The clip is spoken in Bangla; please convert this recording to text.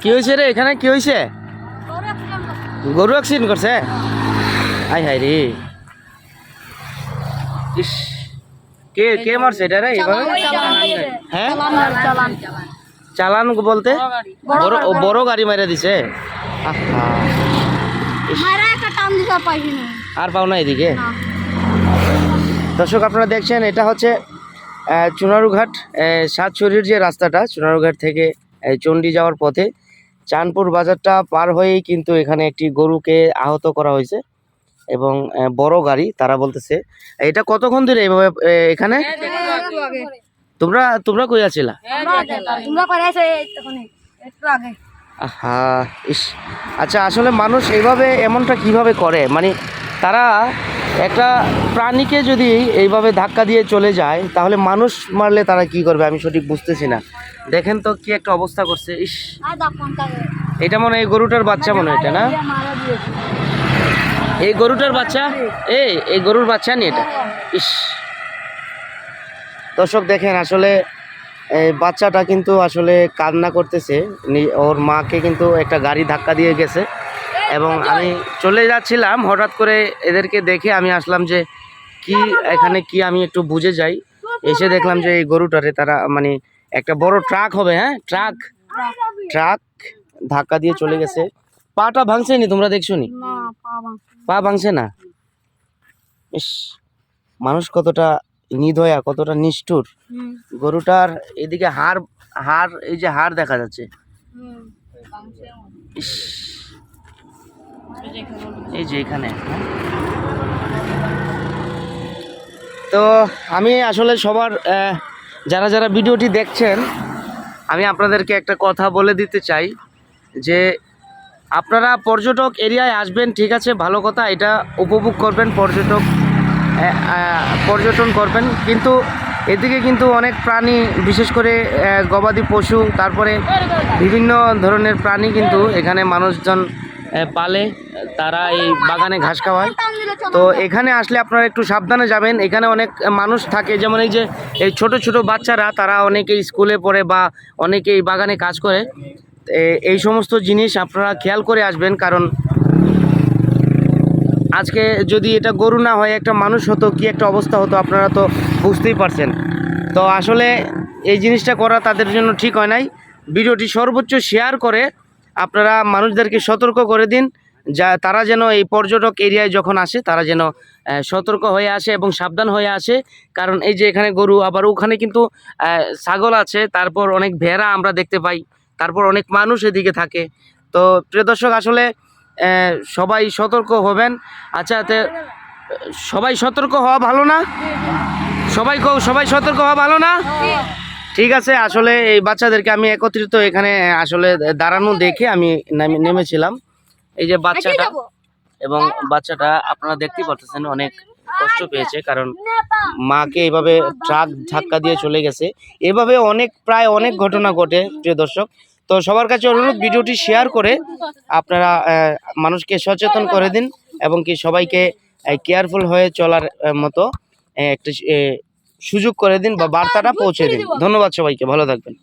কি হয়েছে রে? এখানে কি হয়েছে? গরু অ্যাক্সিডেন্ট করছে? হাই হাই রে। ইস। কে কে মারছে এটা রে? এভাবে? হ্যাঁ? চালান বলতে? বড় বড় গাড়ি মারা দিছে? আর পাও না এদিকে? দর্শক, আপনারা দেখছেন, এটা হচ্ছে চুনারুঘাট সাতছড়ির যে রাস্তাটা, চুনারুঘাট থেকে চণ্ডী যাওয়ার পথে চাঁদপুর বাজারটা পার হয়েই কিন্তু এখানে একটি গরুকে আহত করা হয়েছে এবং বড় গাড়ি তারা বলতেছে। এটা কতক্ষণ ধরে এইভাবে এখানে? তোমরা তোমরা কই আছিলা? তোমরা করে আছে? তখন একটু আগে। আহা ইস। আচ্ছা আসলে মানুষ এইভাবে এমনটা কীভাবে করে? মানে তারা একটা প্রাণীকে যদি এইভাবে ধাক্কা দিয়ে চলে যায়, তাহলে মানুষ মারলে তারা কি করবে? আমি সঠিক বুঝতেছি না। দেখেন তো কি একটা অবস্থা করছে। ইস, এটা মনে হয় গরুটার বাচ্চা মনে হয় এটা, না? এই গরুটার বাচ্চা? এই এই গরুর বাচ্চা নি এটা? ইস। দর্শক, দেখেন, আসলে বাচ্চাটা কিন্তু আসলে কান্না করতেছে। ওর মাকে কিন্তু একটা গাড়ি ধাক্কা দিয়ে গেছে। এবং আমি চলে যাচ্ছিলাম হঠাৎ করে এদেরকে দেখে আমি আসলাম যে কি এখানে কি আমি একটু বুঝে যাই। এসে দেখলাম যে এই গরুটারে তারা মানে একটা বড় ট্রাক হবে হ্যাঁ? ট্রাক। ট্রাক। ধাক্কা দিয়ে চলে গেছে। পাটা ভাঙছে নি তোমরা দেখছ নি? পা ভাঙছে না। ইস মানুষ কতটা নির্দয়া কতটা নিষ্ঠুর। গরুটার এদিকে হাড় হাড় এই যে হাড় দেখা যাচ্ছে। ইস। এই যে এখানে। তো আমি আসলে সবার যারা যারা ভিডিওটি দেখছেন, আমি আপনাদেরকে একটা কথা বলে দিতে চাই যে আপনারা পর্যটক এরিয়ায় আসবেন, ঠিক আছে, ভালো কথা, এটা উপভোগ করবেন, পর্যটক পর্যটন করবেন, কিন্তু এদিকে কিন্তু অনেক প্রাণী, বিশেষ করে গবাদি পশু, তারপরে বিভিন্ন ধরনের প্রাণী কিন্তু এখানে মানুষজন পালে, তারা এই বাগানে ঘাস খাওয়ায়। তো এখানে আসলে আপনারা একটু সাবধানে যাবেন। এখানে অনেক মানুষ থাকে, যেমন এই যে, এই ছোট ছোট বাচ্চারা, তারা অনেকেই স্কুলে পড়ে বা অনেকেই বাগানে কাজ করে। এই সমস্ত জিনিস আপনারা খেয়াল করে আসবেন, কারণ আজকে যদি এটা গরু না হয়, একটা মানুষ হতো, কি একটা অবস্থা হতো, আপনারা তো বুঝতেই পারছেন। তো আসলে এই জিনিসটা করা তাদের জন্য ঠিক হয় নাই। ভিডিওটি সর্বোচ্চ শেয়ার করে আপনারা মানুষদেরকে সতর্ক করে দিন, যা তারা যেন এই পর্যটক এরিয়ায় যখন আসে, তারা যেন সতর্ক হয়ে আসে এবং সাবধান হয়ে আসে। কারণ এই যে এখানে গরু, আবার ওখানে কিন্তু ছাগল আছে, তারপর অনেক ভেড়া আমরা দেখতে পাই, তারপর অনেক মানুষ এদিকে থাকে। তো প্রিয় দর্শক, আসলে সবাই সতর্ক হবেন। আচ্ছা সবাই সতর্ক হওয়া ভালো না? সবাই সবাই সতর্ক হওয়া ভালো না? ঠিক আছে আসলে এই বাচ্চাদেরকে আমি একত্রিত এখানে আসলে দাঁড়ানো দেখে আমি নামি- নেমেছিলাম। এই যে বাচ্চাটা এবং বাচ্চাটা আপনারা দেখতেই পাচ্ছেন অনেক কষ্ট পেয়েছে কারণ মাকে এভাবে ট্রাক ধাক্কা দিয়ে চলে গেছে। এভাবে অনেক প্রায় অনেক ঘটনা ঘটে প্রিয় দর্শক। তো সবার কাছে অনুরোধ ভিডিওটি শেয়ার করে আপনারা মানুষকে সচেতন করে দিন এবং কি সবাইকে কেয়ারফুল হয়ে চলার মতো একটা সুযোগ করে দিন বা বার্তাটা পৌঁছে দিন। ধন্যবাদ সবাইকে ভালো থাকবেন।